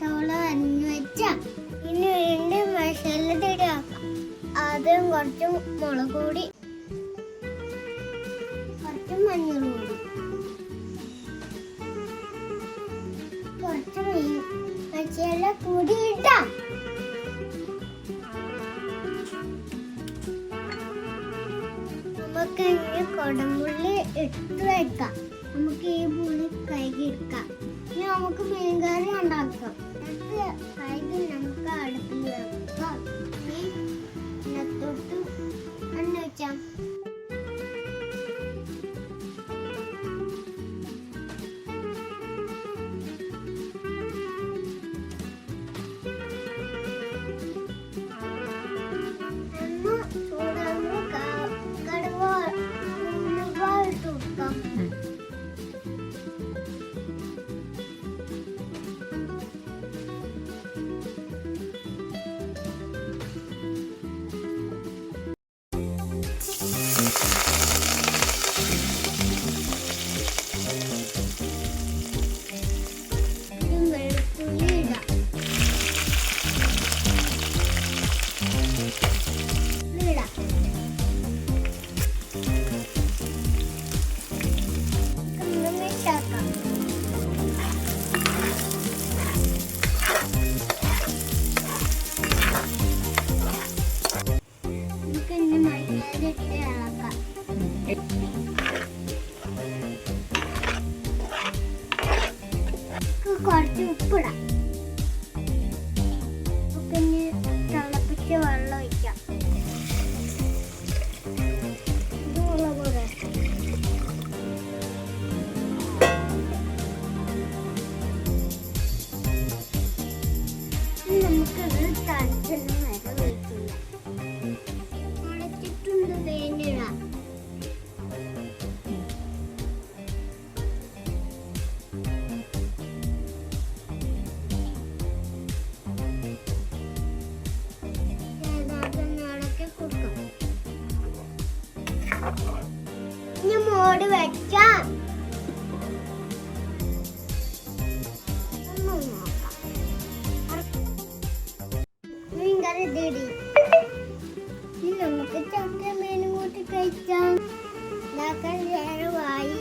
നമ്മൾ അരിഞ്ഞു വെച്ച. ഇനി വീണ്ടും മസാല തരിക ആദ്യം കുറച്ച് മുളക് പൊടി കുറച്ച് മഞ്ഞൾ പൊടി കുറച്ച് മീൻ മസാല പൊടി ഇട്ടാം നമുക്ക് ഇനി കൊടമ്പുള്ളി ഇട്ട് വെക്കാം. നമുക്ക് ഈ പുളി കഴുകി എടുക്കാം. ഇനി നമുക്ക് മീൻകറി ഉണ്ടാക്കാം. എന്നിട്ട് നമുക്ക് അടുപ്പിൽ വെക്കാം. കുറച്ച് ഉപ്പിടാം. ഇനി തിളപ്പിച്ച് വെള്ളം ഒഴിക്കാം. നമുക്കത് ഇനി മോട് വെച്ചാം ഒന്ന് നോക്കാം. മീൻകറി ഇടി ഇനി നമുക്ക് ചന്ദ്രമേനും മീനും കൂട്ടി കഴിക്കാം. വായി